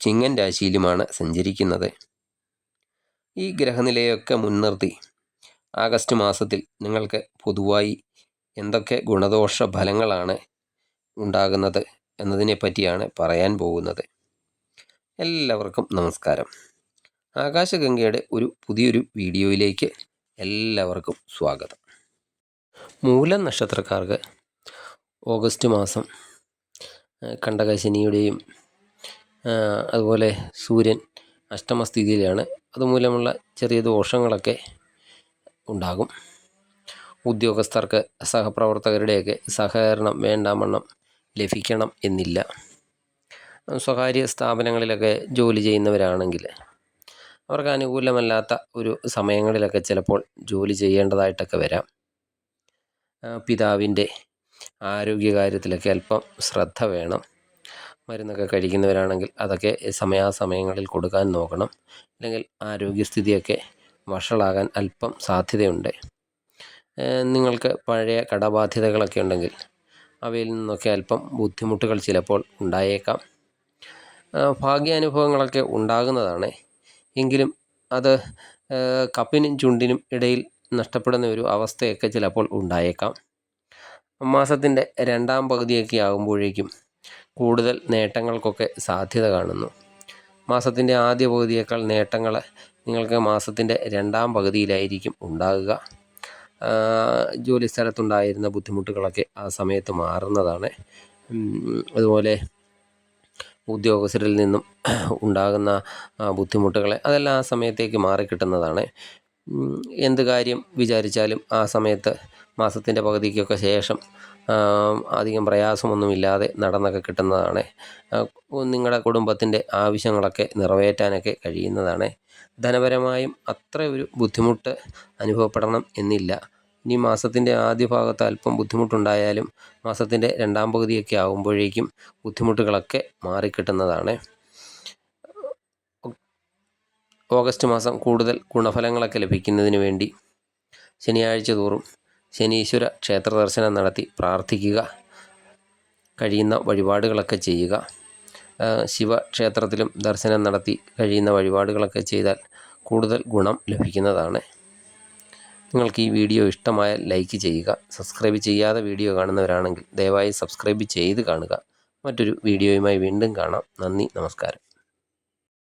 ചിങ്ങൻ രാശിയിലുമാണ് സഞ്ചരിക്കുന്നത്. ഈ ഗ്രഹനിലയൊക്കെ മുൻനിർത്തി ആഗസ്റ്റ് മാസത്തിൽ നിങ്ങൾക്ക് പൊതുവായി എന്തൊക്കെ ഗുണദോഷ ഫലങ്ങളാണ് ഉണ്ടാകുന്നത് എന്നതിനെ പറ്റിയാണ് പറയാൻ പോകുന്നത്. എല്ലാവർക്കും നമസ്കാരം. ആകാശഗംഗയുടെ ഒരു പുതിയൊരു വീഡിയോയിലേക്ക് എല്ലാവർക്കും സ്വാഗതം. മൂലം നക്ഷത്രക്കാർക്ക് ഓഗസ്റ്റ് മാസം കണ്ടകശനിയുടെയും അതുപോലെ സൂര്യൻ അഷ്ടമസ്ഥിതിയിലാണ് അതുമൂലമുള്ള ചെറിയ ദോഷങ്ങളൊക്കെ ഉണ്ടാകും. ഉദ്യോഗസ്ഥർക്ക് സഹപ്രവർത്തകരുടെയൊക്കെ സഹകരണം വേണ്ടാമണ്ണം ലഭിക്കണം എന്നില്ല. സ്വകാര്യ സ്ഥാപനങ്ങളിലൊക്കെ ജോലി ചെയ്യുന്നവരാണെങ്കിൽ അവർക്ക് അനുകൂലമല്ലാത്ത ഒരു സമയങ്ങളിലൊക്കെ ചിലപ്പോൾ ജോലി ചെയ്യേണ്ടതായിട്ടൊക്കെ വരാം. പിതാവിന്റെ ആരോഗ്യകാര്യത്തിലൊക്കെ അല്പം ശ്രദ്ധ വേണം. മരുന്നൊക്കെ കഴിക്കുന്നവരാണെങ്കിൽ അതൊക്കെ സമയാസമയങ്ങളിൽ കൊടുക്കാൻ നോക്കണം. അല്ലെങ്കിൽ ആരോഗ്യസ്ഥിതിയൊക്കെ വഷളാകാൻ അല്പം സാധ്യതയുണ്ട്. നിങ്ങൾക്ക് പഴയ കടബാധ്യതകളൊക്കെ ഉണ്ടെങ്കിൽ അവയിൽ നിന്നൊക്കെ അല്പം ബുദ്ധിമുട്ടുകൾ ചിലപ്പോൾ ഉണ്ടായേക്കാം. ഭാഗ്യാനുഭവങ്ങളൊക്കെ ഉണ്ടാകുന്നതാണ്. എങ്കിലും അത് കപ്പിനും ചുണ്ടിനും ഇടയിൽ നഷ്ടപ്പെടുന്ന ഒരു അവസ്ഥയൊക്കെ ചിലപ്പോൾ ഉണ്ടായേക്കാം. മാസത്തിന്റെ രണ്ടാം പകുതിയൊക്കെ ആകുമ്പോഴേക്കും കൂടുതൽ നേട്ടങ്ങൾക്കൊക്കെ സാധ്യത കാണുന്നു. മാസത്തിന്റെ ആദ്യ പകുതിയേക്കാൾ നേട്ടങ്ങൾ നിങ്ങൾക്ക് മാസത്തിന്റെ രണ്ടാം പകുതിയിലായിരിക്കും ഉണ്ടാകുക. ജോലി സ്ഥലത്തുണ്ടായിരുന്ന ബുദ്ധിമുട്ടുകളൊക്കെ ആ സമയത്ത് മാറുന്നതാണ്. അതുപോലെ ഉദ്യോഗസ്ഥരിൽ നിന്നും ഉണ്ടാകുന്ന ബുദ്ധിമുട്ടുകളെ അതെല്ലാം ആ സമയത്തേക്ക് മാറിക്കിട്ടുന്നതാണ്. എന്ത് കാര്യം വിചാരിച്ചാലും ആ സമയത്ത് മാസത്തിന്റെ പകുതിക്കൊക്കെ ശേഷം അധികം പ്രയാസമൊന്നുമില്ലാതെ നടന്നൊക്കെ കിട്ടുന്നതാണ്. നിങ്ങളുടെ കുടുംബത്തിന്റെ ആവശ്യങ്ങളൊക്കെ നിറവേറ്റാനൊക്കെ കഴിയുന്നതാണ്. ധനപരമായും അത്ര ഒരു ബുദ്ധിമുട്ട് അനുഭവപ്പെടണം എന്നില്ല. ഇനി മാസത്തിന്റെ ആദ്യ ഭാഗത്ത് അല്പം ബുദ്ധിമുട്ടുണ്ടായാലും മാസത്തിന്റെ രണ്ടാം പകുതിയൊക്കെ ആകുമ്പോഴേക്കും ബുദ്ധിമുട്ടുകളൊക്കെ മാറിക്കിട്ടുന്നതാണ്. ഓഗസ്റ്റ് മാസം കൂടുതൽ ഗുണഫലങ്ങളൊക്കെ ലഭിക്കുന്നതിന് വേണ്ടി ശനിയാഴ്ച തോറും ശനീശ്വര ക്ഷേത്ര ദർശനം നടത്തി പ്രാർത്ഥിക്കുക കഴിയുന്ന വഴിപാടുകളൊക്കെ ചെയ്യുക. ശിവക്ഷേത്രത്തിലും ദർശനം നടത്തി കഴിയുന്ന വഴിപാടുകളൊക്കെ ചെയ്താൽ കൂടുതൽ ഗുണം ലഭിക്കുന്നതാണ്. നിങ്ങൾക്ക് ഈ വീഡിയോ ഇഷ്ടമായാൽ ലൈക്ക് ചെയ്യുക സബ്സ്ക്രൈബ് ചെയ്യാതെ വീഡിയോ കാണുന്നവരാണെങ്കിൽ ദയവായി സബ്സ്ക്രൈബ് ചെയ്ത് കാണുക. മറ്റൊരു വീഡിയോയുമായി വീണ്ടും കാണാം. നന്ദി നമസ്കാരം.